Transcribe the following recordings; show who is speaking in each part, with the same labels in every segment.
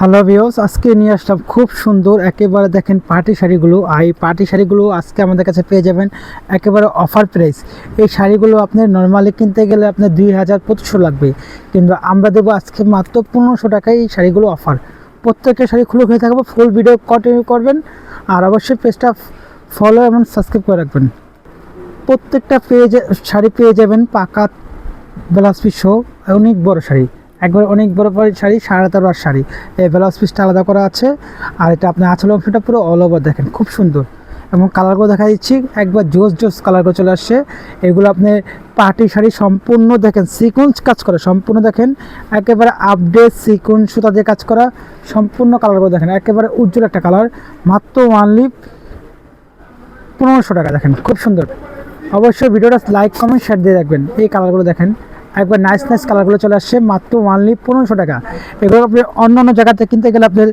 Speaker 1: Hello ভিওস আজকে নিয়ে আসলাম খুব সুন্দর একেবারে দেখেন পার্টি শাড়িগুলো। আর এই পার্টি শাড়িগুলো আজকে আমাদের কাছে পেয়ে যাবেন একেবারে অফার প্রাইস এই শাড়িগুলো আপনি নর্মালি কিনতে গেলে আপনার দুই হাজার পঁচিশশো লাগবে। কিন্তু আমরা দেবো আজকে মাত্র পনেরোশো টাকায় এই শাড়িগুলো অফার প্রত্যেকটা শাড়ি খুলে হয়ে থাকব ফুল ভিডিও কন্টিনিউ করবেন। আর অবশ্যই পেজটা ফলো এবং সাবস্ক্রাইব করে রাখবেন। প্রত্যেকটা পেয়ে শাড়ি পেয়ে যাবেন পাকা ব্লাউজ পিস সহ। অনেক বড় শাড়ি। একবার অনেক বড় বড় শাড়ি, সাড়ে তেরো আর শাড়ি। এই ব্লাউজ পিসটা আলাদা করা আছে। আর এটা আপনি আঁচল অংশটা পুরো অল ওভার দেখেন, খুব সুন্দর। এবং কালারগুলো দেখা দিচ্ছি, একবার জোস জোস কালারগুলো চলে আসছে। এগুলো আপনি পার্টি শাড়ি সম্পূর্ণ দেখেন সিকোয়েন্স কাজ করা, সম্পূর্ণ দেখেন। একেবারে আপডেট সিকোয়েন্স সুতা দিয়ে কাজ করা, সম্পূর্ণ কালারগুলো দেখেন, একেবারে উজ্জ্বল একটা কালার মাত্র ওয়ানলি পনেরোশো টাকা দেখেন, খুব সুন্দর। অবশ্যই ভিডিওটা লাইক কমেন্ট শেয়ার দিয়ে রাখবেন। এই কালারগুলো দেখেন। একবার নাইস নাইস কালারগুলো চলে আসছে, মাত্র ওয়ানলি পনেরোশো টাকা। এগুলো আপনি অন্য অন্য জায়গাতে কিনতে গেলে আপনার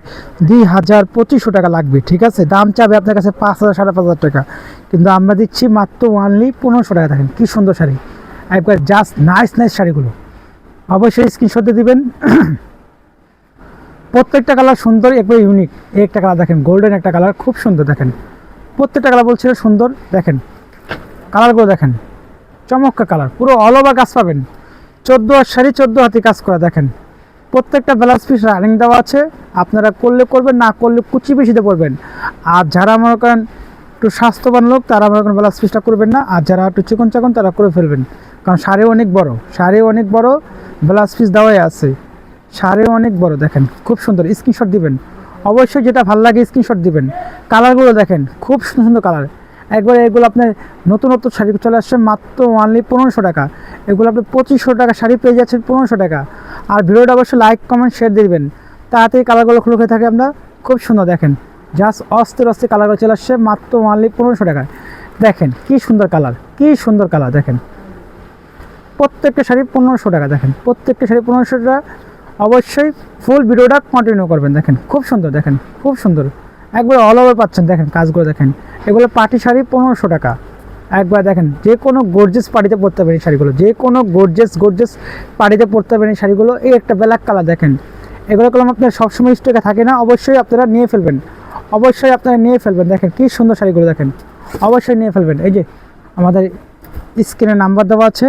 Speaker 1: দুই হাজার পঁচিশশো টাকা লাগবে, ঠিক আছে? দাম চাবে আপনার কাছে পাঁচ হাজার, সাড়ে পাঁচ হাজার টাকা। কিন্তু আমরা দিচ্ছি মাত্র ওয়ানলি পনেরোশো টাকা, দেখেন কী সুন্দর শাড়ি। একবার জাস্ট নাইস নাইস শাড়িগুলো। অবশ্যই স্ক্রিনশট দিয়ে দিবেন। প্রত্যেকটা কালার সুন্দর, একবার ইউনিক একটা কালার দেখেন গোল্ডেন একটা কালার খুব সুন্দর, দেখেন। প্রত্যেকটা কালার বলছিল সুন্দর, দেখেন। কালারগুলো দেখেন। চমৎকার কালার পুরো অল ওভার কাজ পাবেন। চোদ্দ আর শাড়ি চোদ্দ হাতে কাজ করা, দেখেন। প্রত্যেকটা ব্লাউজ পিস রানিং দেওয়া আছে। আপনারা করলে করবেন, না করলে কুচি বেশিতে করবেন আর যারা মনে করেন একটু স্বাস্থ্যবান লোক, তারা মনে করেন ব্লাউজ পিসটা করবেন না। আর যারা একটু চিকন চাকন, তারা করে ফেলবেন। কারণ শাড়ি অনেক বড়, শাড়ি অনেক বড় ব্লাউজ পিস দেওয়াই আছে। শাড়ি অনেক বড়, দেখেন, খুব সুন্দর। স্ক্রিনশট দিবেন। অবশ্যই যেটা ভালো লাগে, স্ক্রিনশট দিবেন। কালারগুলো দেখেন, খুব সুন্দর সুন্দর কালার। একবারে এগুলো আপনার নতুন নতুন শাড়ি চলে আসছে, মাত্র ওয়ানলি পনেরোশো টাকা। এগুলো আপনি পঁচিশশো টাকা শাড়ি পেয়ে যাচ্ছেন পনেরোশো টাকা। আর ভিডিওটা অবশ্যই লাইক কমেন্ট শেয়ার দিবেন। তাড়াতাড়ি কালারগুলো খুলে থাকে আমরা। খুব সুন্দর দেখেন। জাস্ট অস্থির অস্থির কালারগুলো চলে আসছে, মাত্র ওয়ানলি পনেরোশো টাকা। দেখেন কি সুন্দর কালার কি সুন্দর কালার দেখেন। প্রত্যেকটা শাড়ি পনেরোশো টাকা, দেখেন। প্রত্যেকটা শাড়ি পনেরোশো টাকা। অবশ্যই ফুল ভিডিওটা কন্টিনিউ করবেন, দেখেন। খুব সুন্দর, দেখেন। খুব সুন্দর। একবার অল ওভার পাচ্ছেন, দেখেন কাজগুলো, দেখেন। এগুলো পাটি শাড়ি পনেরোশো টাকা। একবার দেখেন, যে কোনো গর্জেস পার্টিতে পরতে পারেন এই শাড়িগুলো, যে কোনো গর্জেস গর্জেস পার্টিতে পরতে পারেন এই শাড়িগুলো। এই একটা ব্ল্যাক কালার দেখেন, এগুলো কলম আপনার সবসময় স্টকে থাকে না, অবশ্যই আপনারা নিয়ে ফেলবেন। অবশ্যই আপনারা নিয়ে ফেলবেন, দেখেন কী সুন্দর শাড়িগুলো দেখেন, অবশ্যই নিয়ে ফেলবেন। এই যে আমাদের স্ক্রিনে নাম্বার দেওয়া আছে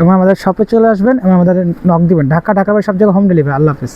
Speaker 1: এবং আমাদের শপে চলে আসবেন এবং আমাদের নক দিবেন। ঢাকা ঢাকা সব জায়গায় হোম ডেলিভারি আল্লাহ হাফিজ।